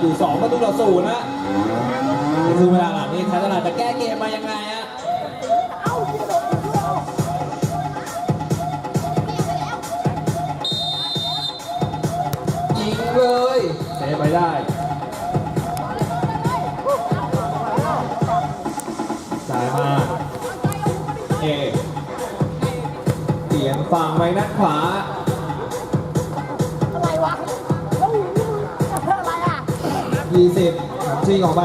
อยู่สองประตูต่อศูนย์นะครึ่งเวลาหลังนี้ไทยตลาดจะแก้เกมมายังไงฮะยิงเลยเซฟไปได้จ่ายมาเอเปลี่ยนฝั่งไปนัดขวา 20ขับชิงออกไป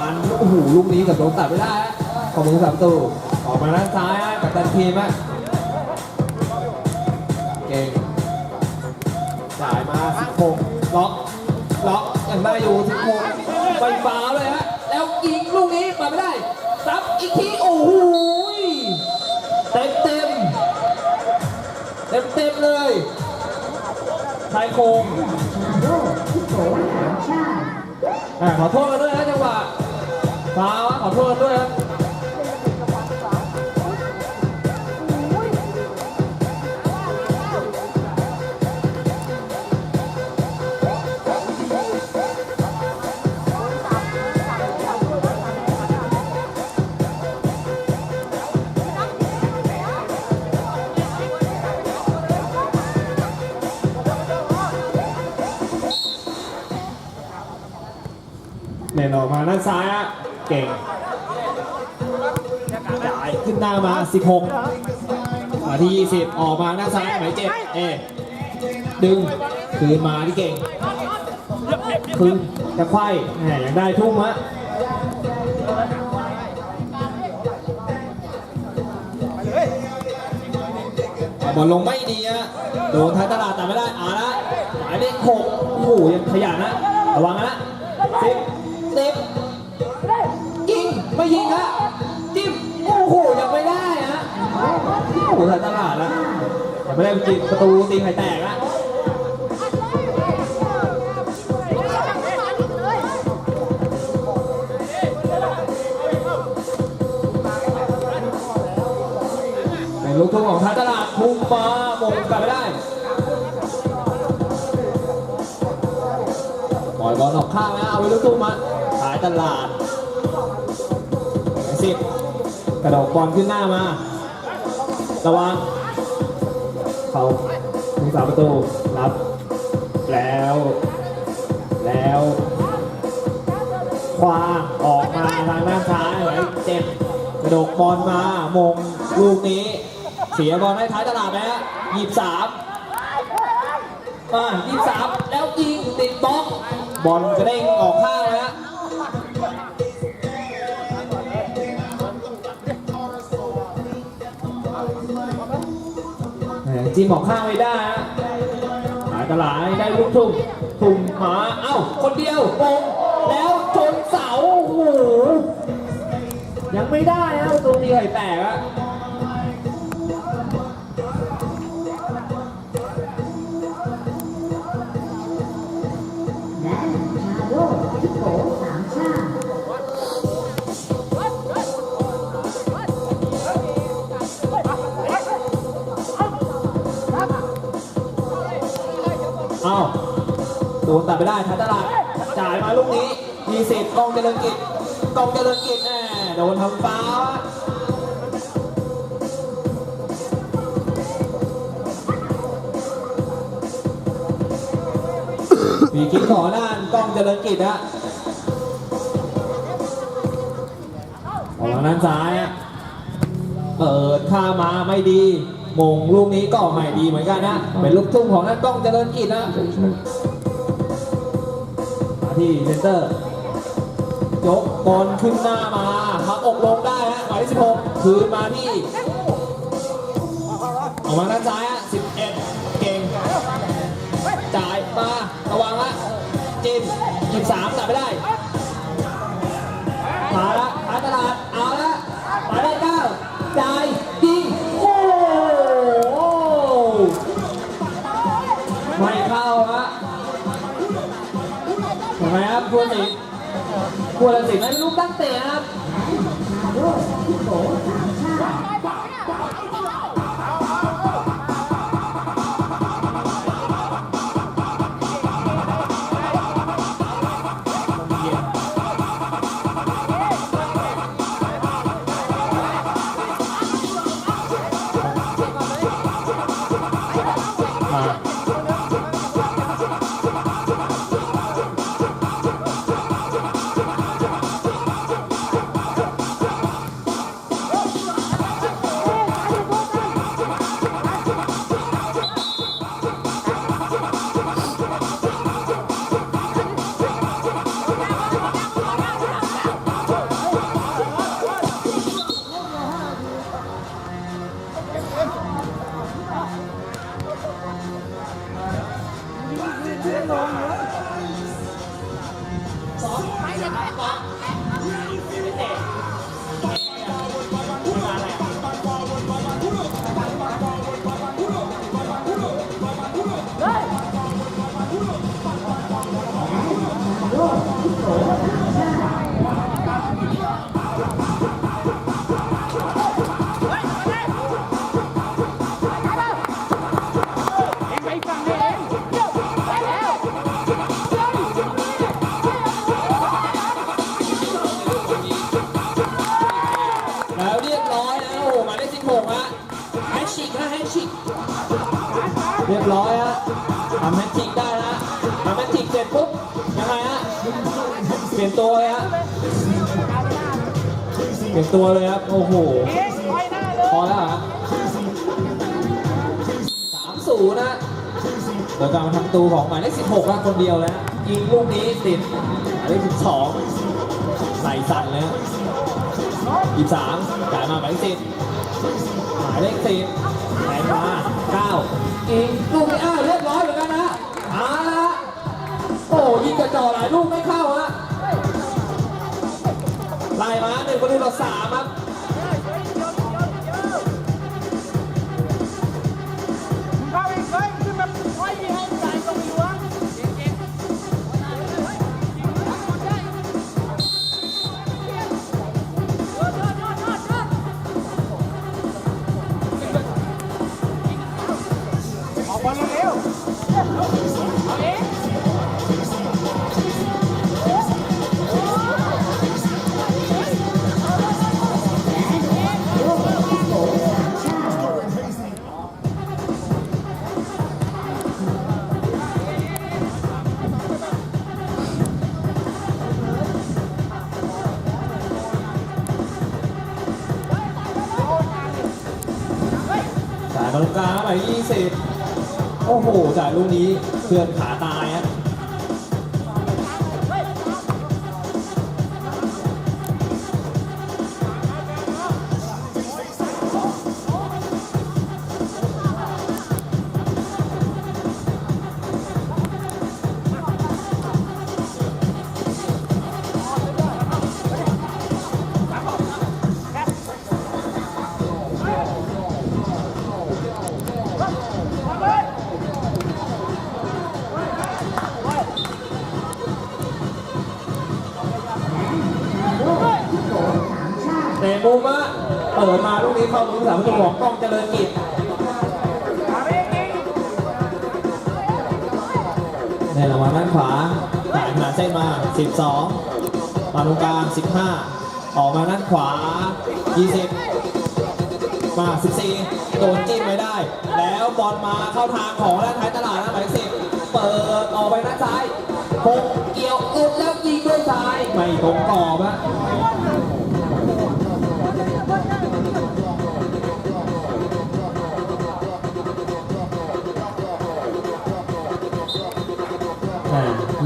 อันโอ้โหลูกนี้กับโดนตัดไม่ได้ฮะของมือสามตูออกมาด้านซ้ายฮะกับตันทีมฮะเก่งจ่ายมา16ล็อกล็อกยังได้อยู่16ไฟฟ้าเลยฮะแล้วยิงลูกนี้มาไม่ได้ซับอีกทีโอ้โหเต็มเต็มเต็มเต็มๆเลยชายโครงอะ ขอโทษกันด้วยนะจังหวะฟาวขอโทษกันด้วยครับ ออกมาด้านซ้ายอะเก่งจ่ายขึ้นหน้ามา 16มาที่ 20 ออกมาด้านซ้ายหมายเจ็ดเอดึงคืนมาที่เก่งคืนจะไขว้แหมยังได้ทุ่มฮะบอลลงไม่ดีฮะโดนท้ายตลาดแต่ไม่ได้อ่าละหมายเลขหกโอ้โหยังขยันนะระวังนะสิบสิบยิง ไม่ยิงฮะจิ้มโอ้โหยังไม่ได้ฮะโอ้โหท้ายตลาดแล้วยังไม่ได้จิประตูตีไข่แตกละลูกทุ่งของท้ายตลาดพุ่งมามงกลับไม่ได้ปล่อยบอลออกข้างนะเอาไว้ลูกตุ้มมาขายตลาด สิบกระโดดบอลขึ้นหน้ามา ระวังเขาถึงสามประตู รับ แล้ว แล้วคว้าออกมาทางด้านซ้ายไว้เจ็บกระโดดบอลมามงลูกนี้ เสียบอลให้ท้ายตลาดไหมฮะหยิบสามมายี่สามแล้วยิงติดบล็อกบอลกระเด้งออกข้าง จิ้มออกข้างไม่ได้ฮะหายตลาดได้ลูกทุ่งทุ่มหมาเอ้า คนเดียวโปงแล้วชนเสาโอ้โหยังไม่ได้ฮะตัวนี้ไข่แตกอะ เอ้าโดนตัดไปได้ทันตลาดจ่ายมาลูกนี้มีสิทธิ์กองเจริญกิจกองเจริญกิจแน่โดนทำฟ้ามีคิกขอด้านกล้องเจริญกิจฮะออกมาด้านซ้ายอะเปิดข้ามาไม่ดี มงลูกนี้ก็ไม่ดีเหมือนกันนะ เป็นลูกทุ่งของนักกล้องเจริญกิจนะมาที่เซนเตอร์ยกบอลขึ้นหน้ามาพับอกลงได้ฮะหมายเลข16คืนมาที่ออกมาด้านซ้ายฮะ11เก่งจ่ายมาระวังละจิน13ตัดไม่ได้ 49 แทำแฮชชิกได้ฮะทำแฮชชิกเสร็จปุ๊บยังไงฮะเปลี่ยนตัวเลยฮะเปลี่ยนตัวเลยครับ โอ้โหพอแล้วเหรอสามศูนย์นะโดยการมาทำตัวของหมายเลขสิบหกนะคนเดียวนะยิงลูกนี้ติดหมายเลขสิบสองใส่สั่นเลยฮะยี่สามจ่ายมาหมายเลขสิบหมายเลขสิบแทงมาเก้าอีกลูกนี้อ้าวเรียบร้อยเหมือนกัน จอหลายลูกไม่เข้าฮะไล่มาหนึ่งคนที่เราสามครับ ลูกนี้เพื่อนขาตา ในรางวัลด้านขวาจ่ายขนาดเส้นมา 12 มาตรงกลาง 15 ออกมาด้านขวา 20 มา 14 โดนจิ้มไว้ได้ แล้วบอลมาเข้าทางของด้านท้ายตลาดนะหมายเลข10เปิดออกไปด้านซ้ายหกเกี่ยวอุดแล้วยิงด้วยซ้าย ไม่ตรงกรอบอะ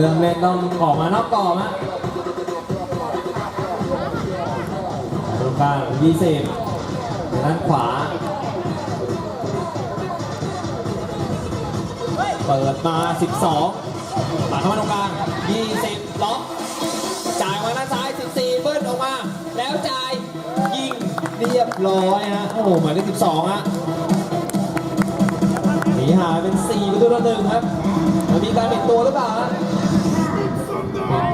เรื่องเล่นต้องออกมานอกกรอบอะตรงกลาง20ด้านขวา เปิดมา 12ปัดเข้ามาตรงกลาง 20 ล็อก จ่ายมาด้านซ้าย 14 เบิ้ลออกมา แล้วจ่าย ยิงเรียบร้อยฮะ โอ้โหหมายเลข12ฮะหนีหายเป็น 4 ประตูต่อหนึ่งครับ มีการเปลี่ยนตัวหรือเปล่า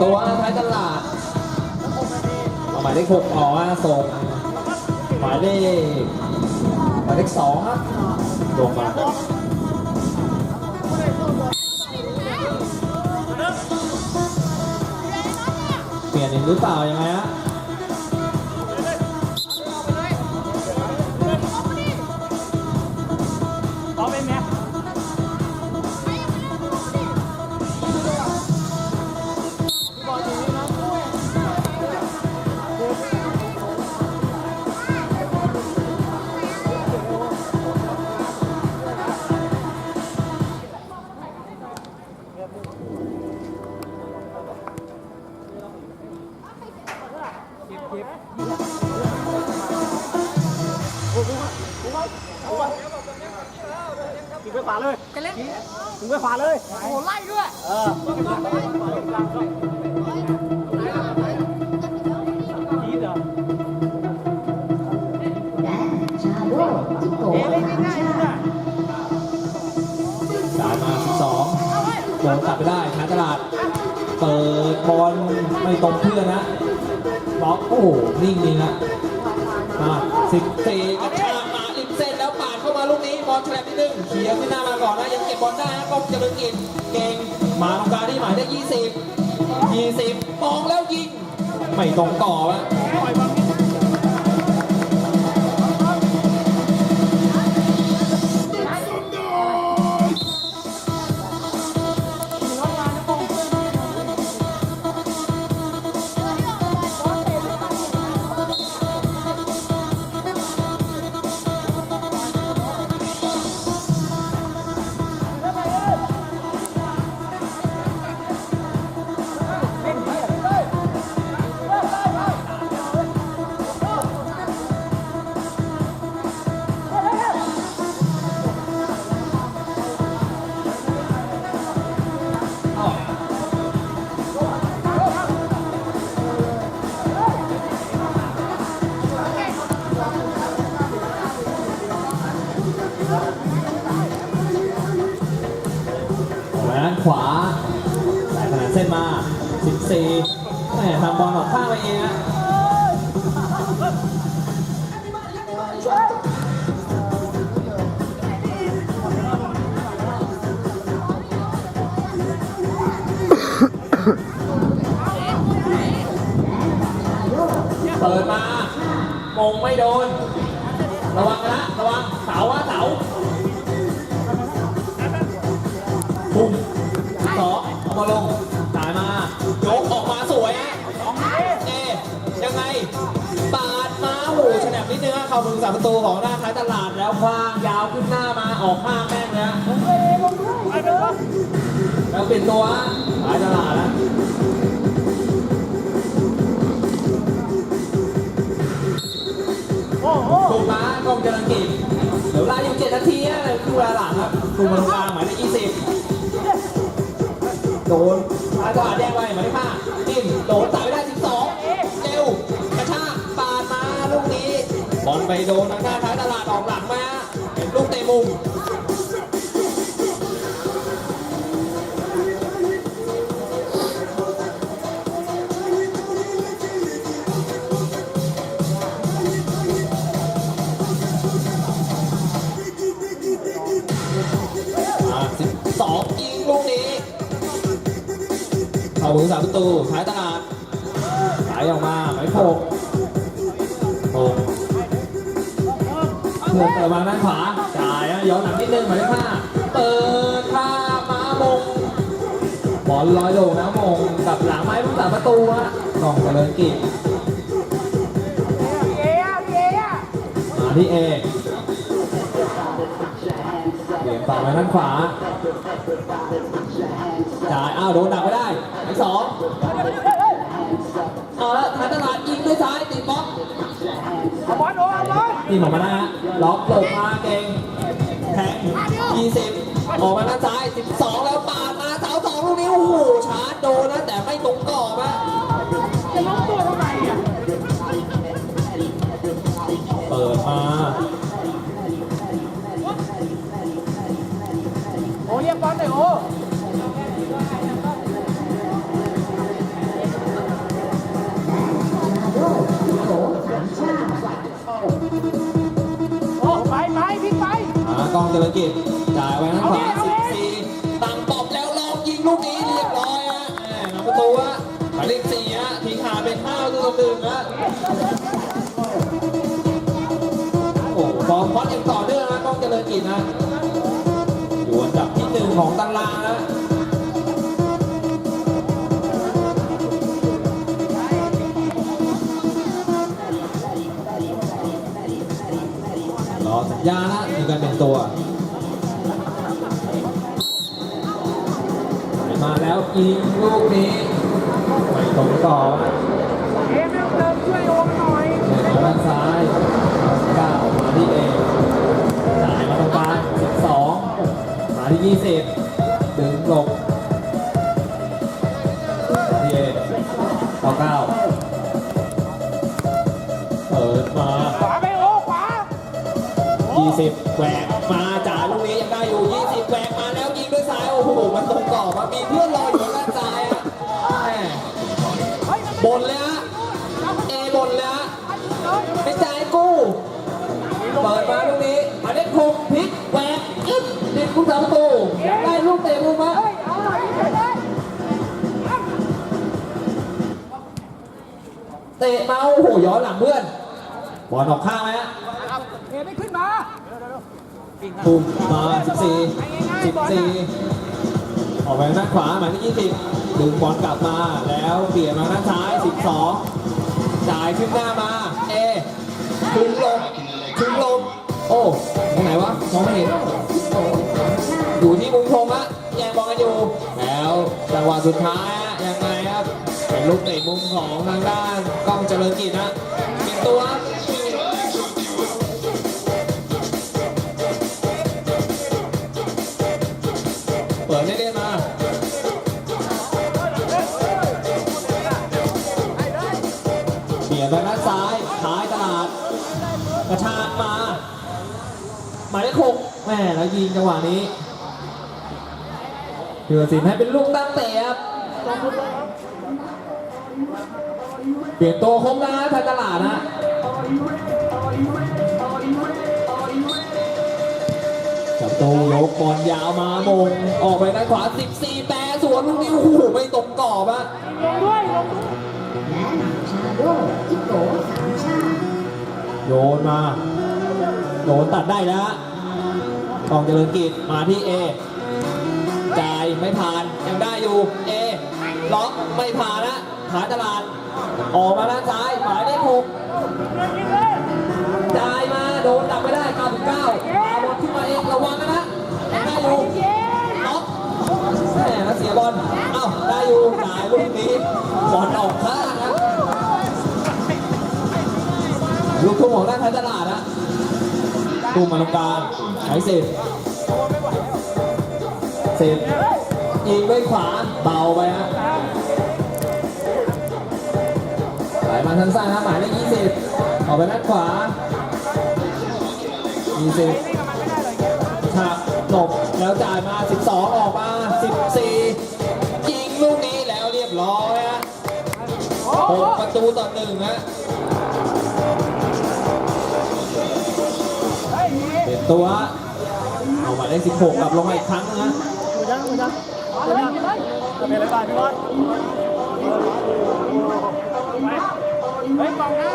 ตัวท้ายตลาดเอาหมายเลข6ออกมาส่งหมายเลขหมายเลข2ครับลงมาเปลี่ยนหรือเปล่ายังไงฮะ โดจิโกเอ๊ะเล่นสามง่ายๆชาเลยติอะจ่ายมา12โดนตัดไปได้ชาตลาด เปิดบอลไม่ตรงเพื่อนนะบล็อกโอ้โหนิ่งจริงนะมา14กระชากมาริมเส้นแล้วปาดเข้ามาลูกนี้บอลแฉลบนิดนึงเขียร์ขึ้นหน้ามาก่อนนะยังเก็บบอลได้นะก็เจริกิจเก่งมาตรงกลางที่หมายได้20 20มองแล้วยิง ไม่ตรงต่อวะ มามงไม่โดน ระวังนะ ระวัง เสาว่าเสาปุ่มสองเอามาลงจ่ายมายกออกมาสวยฮะเอ ยังไง ปาดมาโอ้โหฉลับนิดนึงฮะเข้ามือสามประตูของหน้าท้ายตลาดแล้วคว้างยาวขึ้นหน้ามาออกข้างแม่งเลยฮะแล้วเปลี่ยนตัวฮะท้ายตลาดแล้ว กมากองเจริญกิจเดี๋ยวเวลาอยู่เจ็ดนาทีนะคือเวลาหลังครับถูกมาตรงกลางหมายเลขยี่สิบโดนท้ายตลาดแยกไว้หมายเลขห้านิ่มโดนตัดไปได้12เร็วกระชากปาดมาลูกนี้บอลไปโดนทางด้านท้ายตลาดออกหลังมา เข้ามือสามประตูท้ายตลาดไหลออกมาไหมโผกโผกเพื่เปิดมาด้านขวาจ่ายนะย้อนหลังนิดนึงหมายเลขห้าเปิดข้ามมามงบอลลอยโด่งนะมงกับหลังไม้ผู้สาประตูฮะกล่องเจริญกิจเอ๊ะเอ๊ะมาที่เอเปลี่ยนฝั่งไปด้านขวา จ่ายอ้าวโดนดักไม่ได้ไอ้สองเอาละท้ายตลาดยิงด้วยซ้ายติดบล็อกเอาบอลโอ้เอาบอลนี่ผมมานะฮะล็อกตกมาเก่งแทง20 ออกมาด้านซ้าย 12 แล้วปาดมาเสาสองลูกนี้โอ้โหชาร์จโดนนะแต่ไม่ตรงกรอบอะจะ หากองเจริญกิจจ่ายไว้ทางขวา14ตั้งปอบแล้วลองยิงลูกนี้เรียบร้อยฮะแหมนำประตูฮะหมายเลข4ฮะทิ้งขาดเป็น5ตัวต่อหนึ่งฮะโอ้โหฟอร์มพอดอย่างต่อเนื่องนะกองเจริญกิจนะอยู่อันดับที่หนึ่งของตารางนะรอสัญญาณนะมีการเป็นตัว ยิงลูกนี้ไม่ตรงต่อนะเอ๊ะไม่ต้องเติมช่วยโอมหน่อยเดินมาด้านซ้ายเก้ามาที่เอจ่ายมาตรงกลาง12มาที่ยี่สิบดึงหลบทีเอเก้าเก้าเปิดมาขวาไปโอ้ขวา20แหวกมาจ่ายลูกนี้ยังได้อยู่20แหวกมาแล้วยิงด้วยซ้ายโอ้โหมันตรงกรอบอะมีเพื่อนรอ เปิดมาลูกนี้หมายเลขหกพลิกแหวกอึ๊บติดผู้สาประตูอยากได้ลูกเตะมุมมะเอาหน่อยไปเลยเตะมาโอ้โหย้อนหลังเพื่อนบอลออกข้างไหมฮะเอไม่ขึ้นมาปุ่มมา14 14 ออกไปด้านขวาหมายเลข20ดึงบอลกลับมาแล้วเปลี่ยนมาด้านซ้าย 12จ่ายขึ้นหน้ามา เอถึงลงถึงลง โอ้ตรงไหนวะมองไม่เห็นอยู่ที่มุมชมอะย่งบอลกันอยู่ แล้วจังหวะสุดท้ายอะยังไงครับเป็นลูกเตะมุมของทางด้านกล้องเจริญกิจนะเปลี่ยนตัวเปิดเล่นๆมาเปลี่ยนไปด้านซ้ายท้ายตลาดกระชากมา หมายเลขหกแม่แล้วยิงจังหวะนี้เถือสินให้เป็นลูกตั้งเตะครับเปลี่ยนตัวคมนะทางตลาดนะจับโตวยกบอลยาวมามง ออกไปด้านขวา 14 แต่สวนลูกนี้โอ้โหไม่ตรงกรอบอะลงด้วยลงด้วยและนำชาโดจิโกสามชาติโยนมา โดนตัดได้แล้วฮะกองเจริญกิจมาที่เอจ่ายไม่ผ่านยังได้อยู่เอล็อกไม่ผ่านนะหาตลาด ออกมาด้านซ้ายหมายเลขหกจ่ายมาโดนดับไม่ได้99าบอลขึ้นมาเองระวังนะนะยังได้อยู่ล็อกแหมแล้วเสียบอลเอ้าได้อยู่จ่ายลูกนี้บอลออกข้างนะลูกทุ่งของด้านท้ายตลาดนะ ตุ้มมาตรงกลางไหนเสร็จเสร็จยิงด้วยขวาเบาไปฮะไหลมาทางซ้ายนะหมายเลข20ออกไปด้านขวา20ฉากหลบแล้วจ่ายมา 12 ออกมา 14ยิงลูกนี้แล้วเรียบร้อยฮะหกประตูต่อหนึ่งฮะ ตัวฮะเอาหมายเลข16 กลับลงมาอีกครั้งนะฮะเอาเลยยิงเลยจะเป็นอะไรบ้างพี่บอลเฮ้ยกองหน้า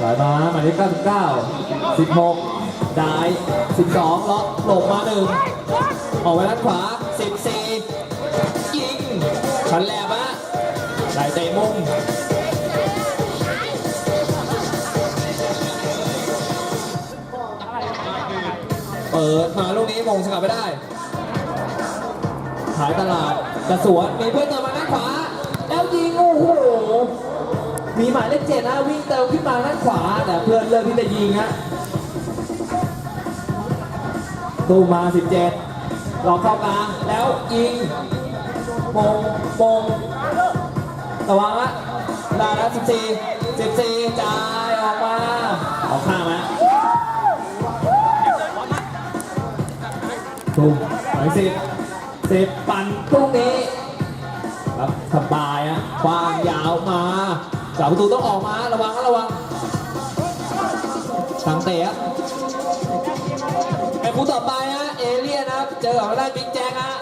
สายมาหมายเลข99 16 ได้ 12 ล็อกหลบมาหนึ่งออกไปด้านขวา 14 ยิงชันแหลบอะได้เตะมุม เปิดมาลูกนี้มงสกัดไม่ได้ขายตลาดกระสวนมีเพื่อนเติมมาด้านขวา แล้วยิงโอ้โหมีหมายเลขเจ็ดนะวิ่งเติมขึ้นมาด้านขวา แต่เพื่อนเลือกที่จะยิงฮะตูมา 17หลอกเข้ากลางแล้วยิงมงมงระวังละด้แล้ว14 14จ่ายออกมาออกข้างนะ ตูมหมายสิบสิบปั่นตรงนี้ครับสบายฮะควางยาวมาสาวประตูต้องออกมาระวังนะระวังทางเตะครับไอ้คู่ต่อไปฮะเอเลียนนะครับเจอกับทางด้านบิ๊กแจ็คฮะ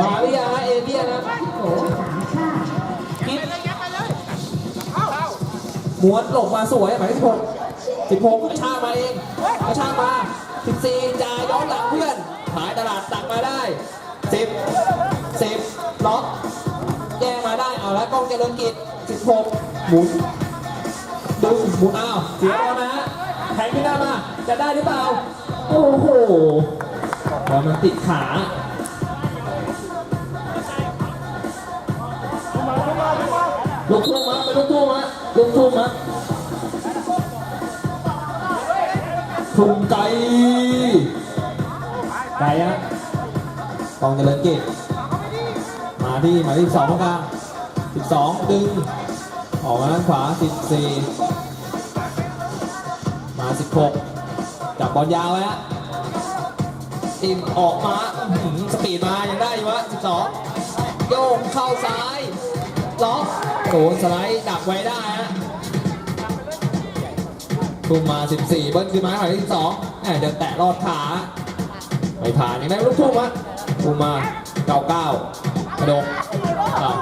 มาหรือยังฮะเอเลียนนะจิโกสามชาติกินม้วนหลบมาสวยหมายเลขสิบหกสิบหกกระชากมาเองกระชากมาสิบสี่จ่ายย้อนหลังเพื่อน หายตลาดตักมาได้สิบสิบล็อกแย่งมาได้เอาแล้วกล้องเจริญกิจ16หมุนดึงหมุนอ้าวเสียบอลนะฮะแทงขึ้นหน้ามาจะได้หรือเปล่า โอ้โหบอลมันติดขาลูกทุ่งมาเป็นลูกทุ่งมาลูกทุ่งมาสุ่มไก่ ไก่ฮะกองเจริญกิจมาที่หมายเลขสองกลางสิบสองดึง ออกมาด้านขวาสิบสี่มาสิบหกจับบอลยาวไว้ฮะติมออกมาสปีดมายังได้อยู่วะสิบสองโยกเข้าซ้ายล็อกโดนสไลด์ดักไว้ได้ฮะทุ่มมา 14 เบิ้ลขึ้นมาหมายเลข12แหมเดินแตะรอดขา ไม่ผ่านเห็นไหมลูกทุ่งวะภูมาเก้าเก้ากระดกอ้าว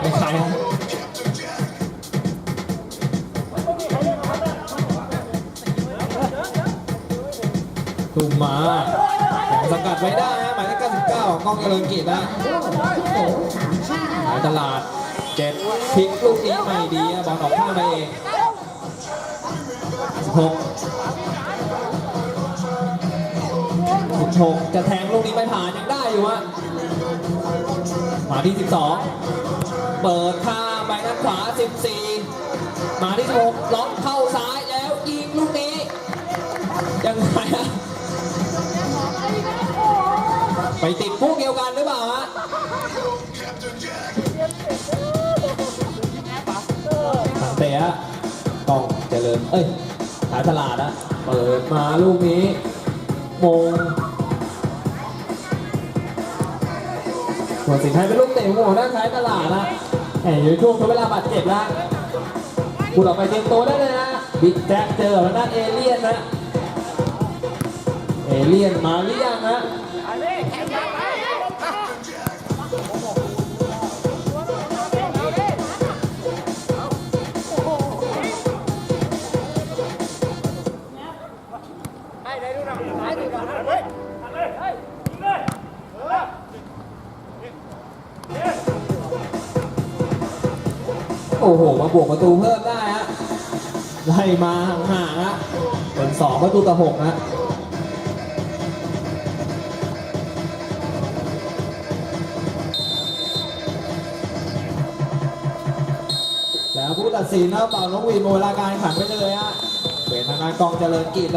ไม่ขายนะภูมาสังกัดไว้ได้ฮะหมายเลขเก้าสิบเก้ล้องเจริญกิจนะหมายตลาดเจ็ดพลิกลูกนี้ไม่ดีบอลออกข้างไปเอง6 โชคจะแทงลูกนี้ไปผ่านยังได้อยู่ฮะมาที่ 12 เปิดข้าไปด้านขวา 14 มาที่16ล็อกเข้าซ้ายแล้วยิงลูกนี้ ยังไงฮะไปติดพวกเดียวกันหรือเปล่าฮะเตะต้องเจริญ เอ้ยสายตลาดนะเปิดมาลูกนี้ มงส่วนสิงห์ไทยเป็นลูกเตะหัวด้านซ้ายตลาดนะแหมอยู่ในช่วงทดเวลาบาดเจ็บแล้วคุณออกไปเตรียมตัวได้เลยนะบิ๊กแจ็คเจอกับด้านเอเลี่ยนนะเอเลี่ยนมาหรือยังนะ โอ้โห มาบวกประตูเพิ่มได้ฮะไล่มาห่างๆฮะเป็นสองประตูต่อหกฮะแล้วผู้ตัดสินนะเป่านกหวีดหมลาการขันไปเลยฮะเป็นทางด้านกองเจริญกิจ